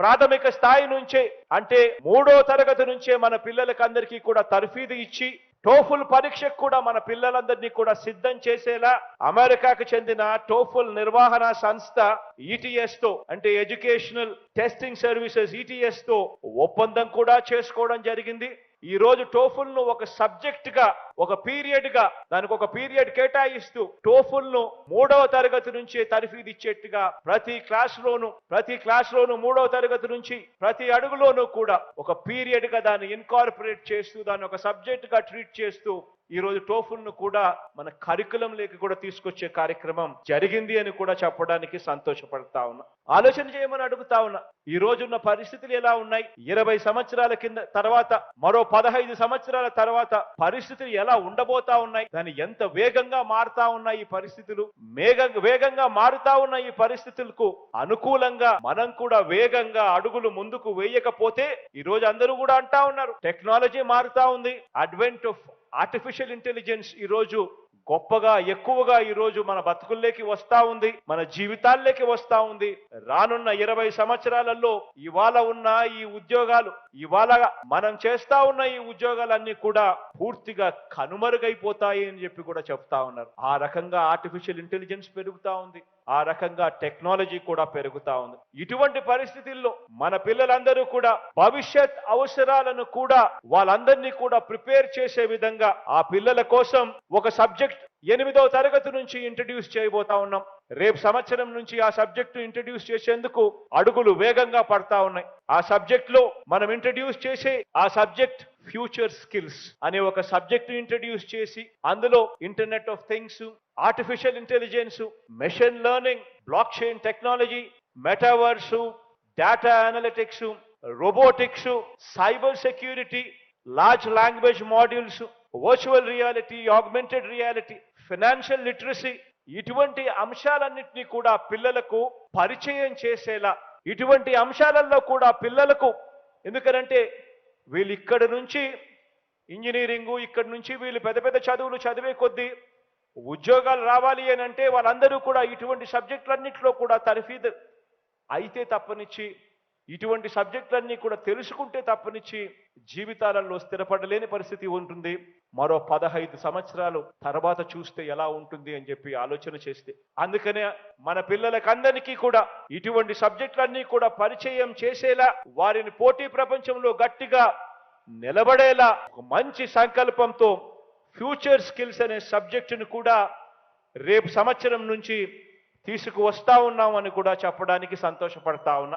ప్రాథమిక స్థాయి నుంచే అంటే మూడో తరగతి నుంచే మన పిల్లలకి అందరికీ కూడా తర్ఫీదు ఇచ్చి టోఫుల్ పరీక్షకు కూడా మన పిల్లలందరినీ కూడా సిద్ధం చేసేలా అమెరికాకు చెందిన టోఫుల్ నిర్వహణ సంస్థ ఈటీఎస్తో అంటే ఎడ్యుకేషనల్ టెస్టింగ్ సర్వీసెస్ ఈటీఎస్తో ఒప్పందం కూడా చేసుకోవడం జరిగింది. ఈ రోజు టోఫుల్ను ఒక సబ్జెక్ట్గా ఒక పీరియడ్గా దానికి ఒక పీరియడ్ కేటాయిస్తూ టోఫుల్ను మూడవ తరగతి నుంచే తర్ఫీదు ఇచ్చేట్టుగా ప్రతి క్లాస్ లోను ప్రతి క్లాస్ లోను మూడవ తరగతి నుంచి ప్రతి అడుగులోనూ కూడా ఒక పీరియడ్గా దాన్ని ఇన్కార్పొరేట్ చేస్తూ దాన్ని ఒక సబ్జెక్ట్గా ట్రీట్ చేస్తూ ఈ రోజు టోఫుల్ను కూడా మన కరికులం లేక కూడా తీసుకొచ్చే కార్యక్రమం జరిగింది అని కూడా చెప్పడానికి సంతోషపడతా ఉన్నా. ఆలోచన చేయమని అడుగుతా ఉన్నా. ఈ రోజున్న పరిస్థితులు ఎలా ఉన్నాయి? ఇరవై సంవత్సరాల కింద తర్వాత మరో పదహైదు సంవత్సరాల తర్వాత పరిస్థితులు ఎలా ఉండబోతా ఉన్నాయి? దాని ఎంత వేగంగా మారుతా ఉన్నాయి ఈ పరిస్థితులు? మేఘ వేగంగా మారుతా ఉన్న ఈ పరిస్థితులకు అనుకూలంగా మనం కూడా వేగంగా అడుగులు ముందుకు వేయకపోతే ఈ రోజు అందరూ కూడా అంటా ఉన్నారు టెక్నాలజీ మారుతా ఉంది. అడ్వెంట్ ఆఫ్ ఆర్టిఫిషియల్ ఇంటెలిజెన్స్ ఈరోజు గొప్పగా ఎక్కువగా ఈరోజు మన బతుకుల్లోకి వస్తా ఉంది మన జీవితాల్లోకి వస్తా ఉంది. రానున్న ఇరవై సంవత్సరాలలో ఇవాళ ఉన్న ఈ ఉద్యోగాలు ఇవాళ మనం చేస్తా ఉన్న ఈ ఉద్యోగాలన్నీ కూడా పూర్తిగా కనుమరుగైపోతాయి అని చెప్పి కూడా చెప్తా ఉన్నారు. ఆ రకంగా ఆర్టిఫిషియల్ ఇంటెలిజెన్స్ పెరుగుతా ఉంది. ఆ రకంగా టెక్నాలజీ కూడా పెరుగుతా ఉంది. ఇటువంటి పరిస్థితుల్లో మన పిల్లలందరూ కూడా భవిష్యత్ అవసరాలను కూడా వాళ్ళందరినీ కూడా ప్రిపేర్ చేసే విధంగా ఆ పిల్లల కోసం ఒక సబ్జెక్ట్ ఎనిమిదవ తరగతి నుంచి ఇంట్రడ్యూస్ చేయబోతా ఉన్నాం. రేపు సంవత్సరం నుంచి ఆ సబ్జెక్టు ఇంట్రడ్యూస్ చేసేందుకు అడుగులు వేగంగా పడతా ఉన్నాయి. ఆ సబ్జెక్ట్లో మనం ఇంట్రడ్యూస్ చేసే ఆ సబ్జెక్ట్ ఫ్యూచర్ స్కిల్స్ అనే ఒక సబ్జెక్ట్ ఇంట్రడ్యూస్ చేసి అందులో internet of things artificial intelligence machine learning block chain technology metaverse data analytics robotics cyber security large language modules virtual reality augmented reality financial literacy ఇటువంటి అంశాలన్నింటినీ కూడా పిల్లలకు పరిచయం చేసేలా ఇటువంటి అంశాలలో కూడా పిల్లలకు ఎందుకనంటే వీళ్ళు ఇక్కడ నుంచి ఇంజనీరింగు ఇక్కడ నుంచి వీళ్ళు పెద్ద పెద్ద చదువులు చదివే కొద్దీ ఉద్యోగాలు రావాలి అని అంటే వాళ్ళందరూ కూడా ఇటువంటి సబ్జెక్టులన్నింటిలో కూడా తర్ఫీదు. అయితే తప్పనిచ్చి ఇటువంటి సబ్జెక్టులన్నీ కూడా తెలుసుకుంటే తప్పనిచ్చి జీవితాలలో స్థిరపడలేని పరిస్థితి ఉంటుంది. మరో పదహైదు సంవత్సరాలు తర్వాత చూస్తే ఎలా ఉంటుంది అని చెప్పి ఆలోచన చేస్తే. అందుకనే మన పిల్లలకందరికీ కూడా ఇటువంటి సబ్జెక్టులన్నీ కూడా పరిచయం చేసేలా వారిని పోటీ ప్రపంచంలో గట్టిగా నిలబడేలా ఒక మంచి సంకల్పంతో ఫ్యూచర్ స్కిల్స్ అనే సబ్జెక్టును కూడా రేపు సంవత్సరం నుంచి తీసుకువస్తా ఉన్నామని కూడా చెప్పడానికి సంతోషపడతా ఉన్నా